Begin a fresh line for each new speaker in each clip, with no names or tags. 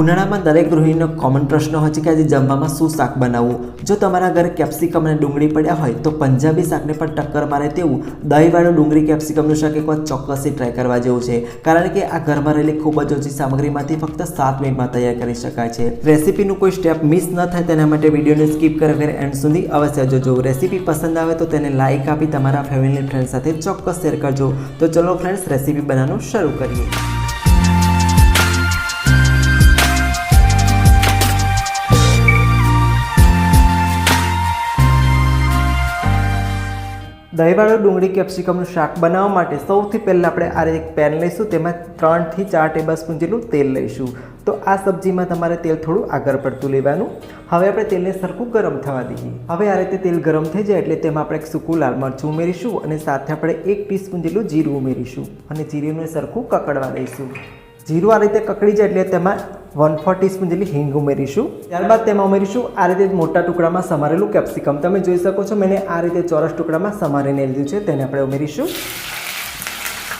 ઉનાળામાં દરેક ગૃહિણીનો કોમન પ્રશ્ન હોય છે કે આજે જમવામાં શું શાક બનાવવું? જો તમારા ઘરે કેપ્સિકમ અને ડુંગળી પડ્યા હોય, તો પંજાબી શાકને પણ ટક્કર મારે તેવું દહીંવાળું ડુંગળી કેપ્સિકમનું શાક એકવાર ચોક્કસથી ટ્રાય કરવા જેવું છે. કારણ કે આ ઘરમાં રહેલી ખૂબ જ ઓછી સામગ્રીમાંથી ફક્ત સાત મિનિટમાં તૈયાર કરી શકાય છે. રેસીપીનું કોઈ સ્ટેપ મિસ ન થાય તેના માટે વિડીયોને સ્કીપ કરે વગર એન્ડ સુધી અવશ્ય જોજો. રેસીપી પસંદ આવે તો તેને લાઇક આપી તમારા ફેમિલી ફ્રેન્ડ સાથે ચોક્કસ શેર કરજો. તો ચલો ફ્રેન્ડ્સ રેસીપી બનાવવાનું શરૂ કરીએ. દહીંવાળું ડુંગળી કેપ્સિકમનું શાક બનાવવા માટે સૌથી પહેલાં આપણે આ એક પેન લઈશું, તેમાં ત્રણથી ચાર ટેબલ સ્પૂન જેટલું તેલ લઈશું. તો આ સબ્જીમાં તમારે તેલ થોડું આગળ પડતું લેવાનું. હવે આપણે તેલને સરખું ગરમ થવા દઈએ. હવે આ રીતે તેલ ગરમ થઈ જાય એટલે તેમાં આપણે એક સૂકું લાલ મરચું ઉમેરીશું અને સાથે આપણે એક ટીસ્પૂન જેટલું જીરું ઉમેરીશું. અને જીરુંને સરખું કકડવા દઈશું. જીરું આ રીતે કકડી જાય એટલે તેમાં વન ફોર ટીસ્પૂન જેટલી હિંગ ઉમેરીશું. ત્યારબાદ તેમાં ઉમેરીશું આ રીતે મોટા ટુકડામાં સમારેલું કેપ્સિકમ તમે જોઈ શકો છો મેં આ રીતે ચોરસ ટુકડામાં સમારીને લીધું છે, તેને આપણે ઉમેરીશું.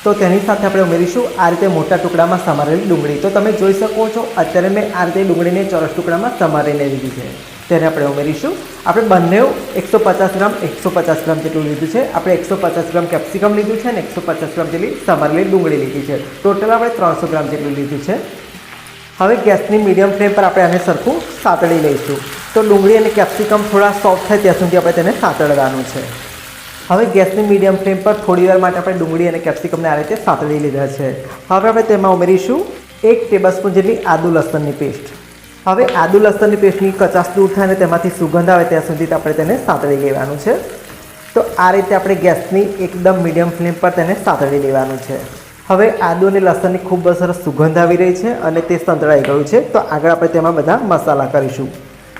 તો તેની સાથે આપણે ઉમેરીશું આ રીતે મોટા ટુકડામાં સમારેલી ડુંગળી. તો તમે જોઈ શકો છો, અત્યારે મેં આ રીતે ડુંગળીને ચોરસ ટુકડામાં સમારીને લીધી છે. તેને આપણે ઉમેરીશું. આપણે બંને એકસો પચાસ ગ્રામ, એકસો પચાસ ગ્રામ જેટલું લીધું છે. આપણે એકસો પચાસ ગ્રામ કેપ્સિકમ લીધું છે અને એકસો પચાસ ગ્રામ જેટલી સમારેલી ડુંગળી લીધી છે. ટોટલ આપણે ત્રણસો ગ્રામ જેટલું લીધું છે. હવે ગેસની મીડિયમ ફ્લેમ પર આપણે આને સરખું સાતળી લઈશું. તો ડુંગળી અને કેપ્સિકમ થોડા સોફ્ટ થાય ત્યાં સુધી આપણે તેને સાતળવાનું છે. હવે ગેસની મીડિયમ ફ્લેમ પર થોડી વાર માટે આપણે ડુંગળી અને કેપ્સિકમને આ રીતે સાતળી લીધા છે. હવે આપણે તેમાં ઉમેરીશું એક ટેબલસ્પૂન જેટલી આદુ લસણની પેસ્ટ. હવે આદુ લસણની પેસ્ટની કચાશ દૂર થાય અને તેમાંથી સુગંધ આવે ત્યાં સુધી આપણે તેને સાતળી લેવાનું છે. તો આ રીતે આપણે ગેસની એકદમ મીડિયમ ફ્લેમ પર તેને સાતળી લેવાનું છે. હવે આદુ અને લસણની ખૂબ જ સરસ સુગંધ આવી રહી છે અને તે સંતળાઈ ગયું છે. તો આગળ આપણે તેમાં બધા મસાલા કરીશું.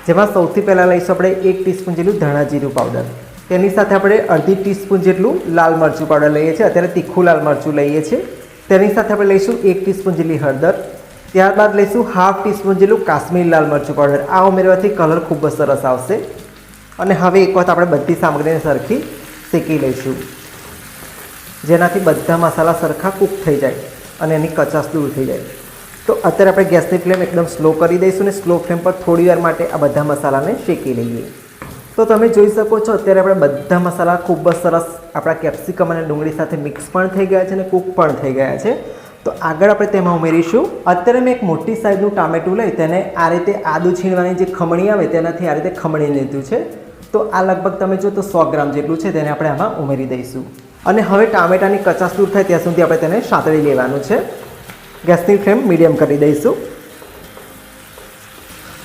જેમાં સૌથી પહેલાં લઈશું આપણે એક ટીસ્પૂન જેટલું ધાણા જીરું પાવડર. તેની સાથે આપણે અડધી ટીસ્પૂન જેટલું લાલ મરચું પાવડર લઈએ છીએ. અત્યારે તીખું લાલ મરચું લઈએ છીએ. તેની સાથે આપણે લઈશું એક ટીસ્પૂન જેટલી હળદર. ત્યારબાદ લઈશું હાફ ટીસ્પૂન જેટલું કાશ્મીરી લાલ મરચું પાવડર આ ઉમેરવાથી કલર ખૂબ જ સરસ આવશે. અને હવે એક વખત આપણે બધી સામગ્રીને સરખી શેકી લઈશું. જેનાથી બધા મસાલા સરખા કૂક થઈ જાય અને એની કચાશ દૂર થઈ જાય. તો અત્યારે આપણે ગેસની ફ્લેમ એકદમ સ્લો કરી દઈશું અને સ્લો ફ્લેમ પર થોડી વાર માટે આ બધા મસાલાને શેકી લઈએ. તો તમે જોઈ શકો છો, અત્યારે આપણે બધા મસાલા ખૂબ જ સરસ આપણા કેપ્સિકમ અને ડુંગળી સાથે મિક્સ પણ થઈ ગયા છે અને કૂક પણ થઈ ગયા છે. તો આગળ આપણે તેમાં ઉમેરીશું. અત્યારે મેં એક મોટી સાઈઝનું ટામેટું લઈ તેને આ રીતે આદુ છીણવાની જે ખમણી આવે તેનાથી આ રીતે ખમણી લીધું છે. તો આ લગભગ તમે જો તો સો ગ્રામ જેટલું છે તેને આપણે આમાં ઉમેરી દઈશું. અને હવે ટામેટાની કચાશ દૂર થાય ત્યાં સુધી આપણે તેને સાંતળી લેવાનું છે. ગેસની ફ્લેમ મીડિયમ કરી દઈશું.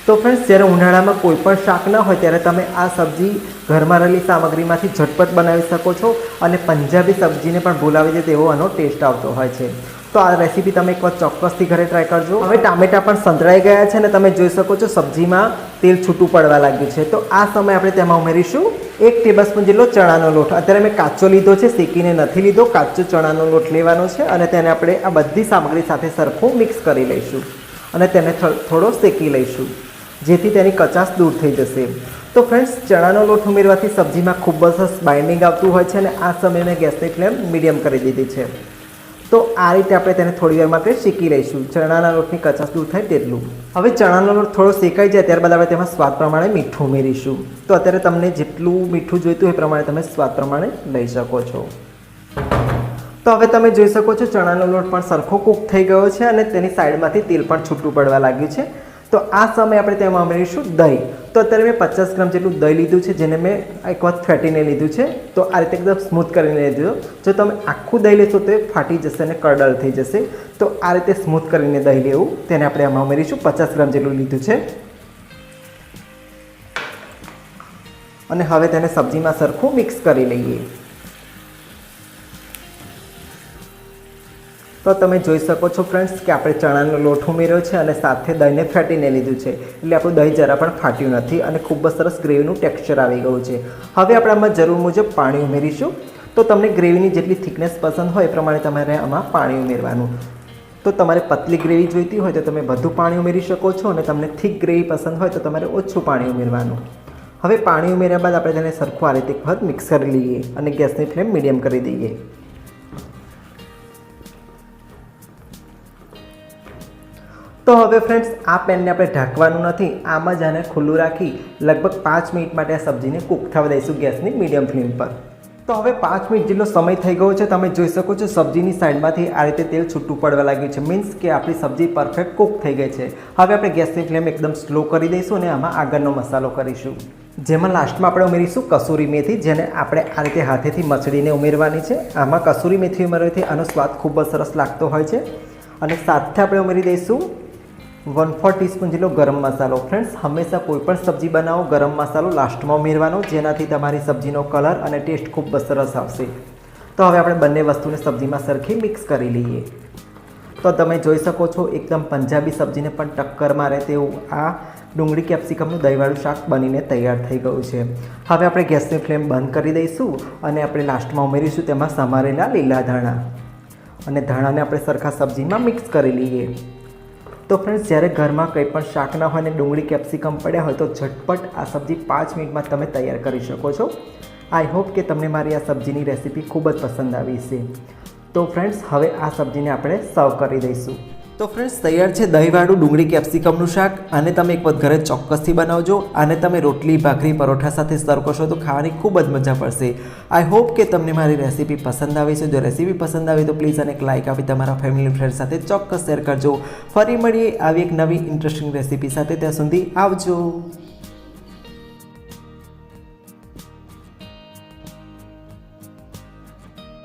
તો ફ્રેન્ડ્સ જ્યારે ઉનાળામાં કોઈ પણ શાક ન હોય ત્યારે તમે આ સબ્જી ઘરમાં રહેલી સામગ્રીમાંથી ઝટપટ બનાવી શકો છો અને પંજાબી સબ્જીને પણ ભૂલાવી દે તેવો આનો ટેસ્ટ આવતો હોય છે. તો આ રેસીપી તમે એકવાર ચોક્કસથી ઘરે ટ્રાય કરજો. હવે ટામેટા પણ સંતળાઈ ગયા છે અને તમે જોઈ શકો છો સબ્જીમાં તેલ છૂટું પડવા લાગ્યું છે. તો આ સમયે આપણે તેમાં ઉમેરીશું. એક ટેબલસ્પૂન જેટલો ચણાનો લોટ. અત્યારે મેં કાચો લીધો છે, શેકીને નથી લીધો. કાચો ચણાનો લોટ લેવાનો છે અને તેને આપણે આ બધી સામગ્રી સાથે સરખું મિક્સ કરી લઈશું અને તેને થોડો શેકી લઈશું, જેથી તેની કચાશ દૂર થઈ જશે. તો ફ્રેન્ડ્સ ચણાનો લોટ ઉમેરવાથી સબ્જીમાં ખૂબ જ બાઇન્ડિંગ આવતું હોય છે અને આ સમયે મેં ગેસની ફ્લેમ મીડિયમ કરી દીધી છે. તો આ રીતે આપણે તેને થોડી વાર માટે શેકી લઈશું. ચણાના લોટની કચાશ દૂર થાય તેટલું. હવે ચણાનો લોટ થોડો શેકાઈ જાય ત્યારબાદ આપણે તેમાં સ્વાદ પ્રમાણે મીઠું ઉમેરીશું. તો અત્યારે તમને જેટલું મીઠું જોઈતું એ પ્રમાણે તમે સ્વાદ પ્રમાણે લઈ શકો છો. તો હવે તમે જોઈ શકો છો ચણાનો લોટ પણ સરખો કૂક થઈ ગયો છે અને તેની સાઈડમાંથી તેલ પણ છૂટું પડવા લાગ્યું છે. તો આ સમયે આપણે તેમાં ઉમેરીશું દહીં. તો અત્યારે મેં પચાસ ગ્રામ જેટલું દહીં લીધું છે, જેને મેં એક વખત ફેટીને લીધું છે. તો આ રીતે એકદમ સ્મૂથ કરીને લીધું જો તમે આખું દહીં લેશો તો એ ફાટી જશે અને કરડલ થઈ જશે. તો આ રીતે સ્મૂથ કરીને દહીં લેવું. તેને આપણે આમાં ઉમેરીશું. પચાસ ગ્રામ જેટલું લીધું છે. અને હવે તેને સબ્જીમાં સરખું મિક્સ કરી લઈએ. તો તમે જોઈ શકો છો ફ્રેન્ડ્સ કે આપણે ચણાનો લોટ ઉમેર્યો છે અને સાથે દહીંને ફેટીને લીધું છે. એટલે આપણું દહીં જરા પણ ફાટ્યું નથી અને ખૂબ જ સરસ ગ્રેવીનું ટેક્સચર આવી ગયું છે. હવે આપણે આમાં જરૂર મુજબ પાણી ઉમેરીશું. તો તમને ગ્રેવીની જેટલી થિકનેસ પસંદ હોય એ પ્રમાણે તમારે આમાં પાણી ઉમેરવાનું. તો તમારે પતલી ગ્રેવી જોઈતી હોય તો તમે વધુ પાણી ઉમેરી શકો છો અને તમને થીક ગ્રેવી પસંદ હોય તો તમારે ઓછું પાણી ઉમેરવાનું. હવે પાણી ઉમેર્યા બાદ આપણે તેને સરખું આ રીતે એક વખત મિક્સ કરી લઈએ અને ગેસની ફ્લેમ મીડિયમ કરી દઈએ. તો હવે ફ્રેન્ડ્સ આ પેનને આપણે ઢાંકવાનું નથી, આમ જ આને ખુલ્લું રાખી લગભગ પાંચ મિનિટ માટે આ સબ્જીને કૂક થવા દઈશું ગેસની મીડિયમ ફ્લેમ પર. તો હવે પાંચ મિનિટ જેટલો સમય થઈ ગયો છે, તમે જોઈ શકો છો સબ્જીની સાઈડમાંથી આ રીતે તેલ છૂટું પડવા લાગ્યું છે મીન્સ કે આપણી સબ્જી પરફેક્ટ કૂક થઈ ગઈ છે. હવે આપણે ગેસની ફ્લેમ એકદમ સ્લો કરી દઈશું અને આમાં આગળનો મસાલો કરીશું. જેમાં લાસ્ટમાં આપણે ઉમેરીશું કસૂરી મેથી, જેને આપણે આ રીતે હાથેથી મચડીને ઉમેરવાની છે. આમાં કસૂરી મેથી ઉમેરવાથી આનો સ્વાદ ખૂબ જ સરસ લાગતો હોય છે. અને સાથે આપણે ઉમેરી દઈશું વન ફોર ટીસ્પૂન જેટલો ગરમ મસાલો. ફ્રેન્ડ્સ હંમેશા કોઈ પણ સબ્જી બનાવો, ગરમ મસાલો લાસ્ટમાં ઉમેરવાનો, જેનાથી તમારી સબ્જીનો કલર અને ટેસ્ટ ખૂબ સરસ આવશે. તો હવે આપણે બંને વસ્તુને સબ્જીમાં સરખી મિક્સ કરી લઈએ. તો તમે જોઈ શકો છો, એકદમ પંજાબી સબ્જીને પણ ટક્કર મારે તેવું આ ડુંગળી કેપ્સિકમનું દહીંવાળું શાક બનીને તૈયાર થઈ ગયું છે. હવે આપણે ગેસની ફ્લેમ બંધ કરી દઈશું અને આપણે લાસ્ટમાં ઉમેરીશું તેમાં સમારેલા લીલા ધાણા. અને ધાણાને આપણે સરખા સબ્જીમાં મિક્સ કરી લઈએ. તો ફ્રેન્ડ્સ જ્યારે ઘરમાં કંઈ પણ શાક ના હોય અને ડુંગળી, કેપ્સિકમ પડ્યા હોય તો ઝટપટ આ સબ્જી પાંચ મિનિટમાં તમે તૈયાર કરી શકો છો. આઈ હોપ કે તમને મારી આ સબ્જીની રેસીપી ખૂબ જ પસંદ આવી છે તો ફ્રેન્ડ્સ હવે આ સબ્જીને આપણે સર્વ કરી દઈશું. તો ફ્રેન્ડ્સ તૈયાર છે દહીંવાળું ડુંગળી કેપ્સિકમનું શાક. આને તમે એક વખત ઘરે ચોક્કસથી બનાવજો. અને તમે રોટલી, ભાખરી, પરોઠા સાથે સર્વ કરશો તો ખાવાની ખૂબ જ મજા પડશે. આઈ હોપ કે તમને મારી રેસીપી પસંદ આવી છે. જો રેસીપી પસંદ આવી તો પ્લીઝ અને એક લાઇક આપી તમારા ફેમિલી ફ્રેન્ડ સાથે ચોક્કસ શેર કરજો. ફરી મળીએ આવી એક નવી ઇન્ટરેસ્ટિંગ રેસીપી સાથે. ત્યાં સુધી આવજો.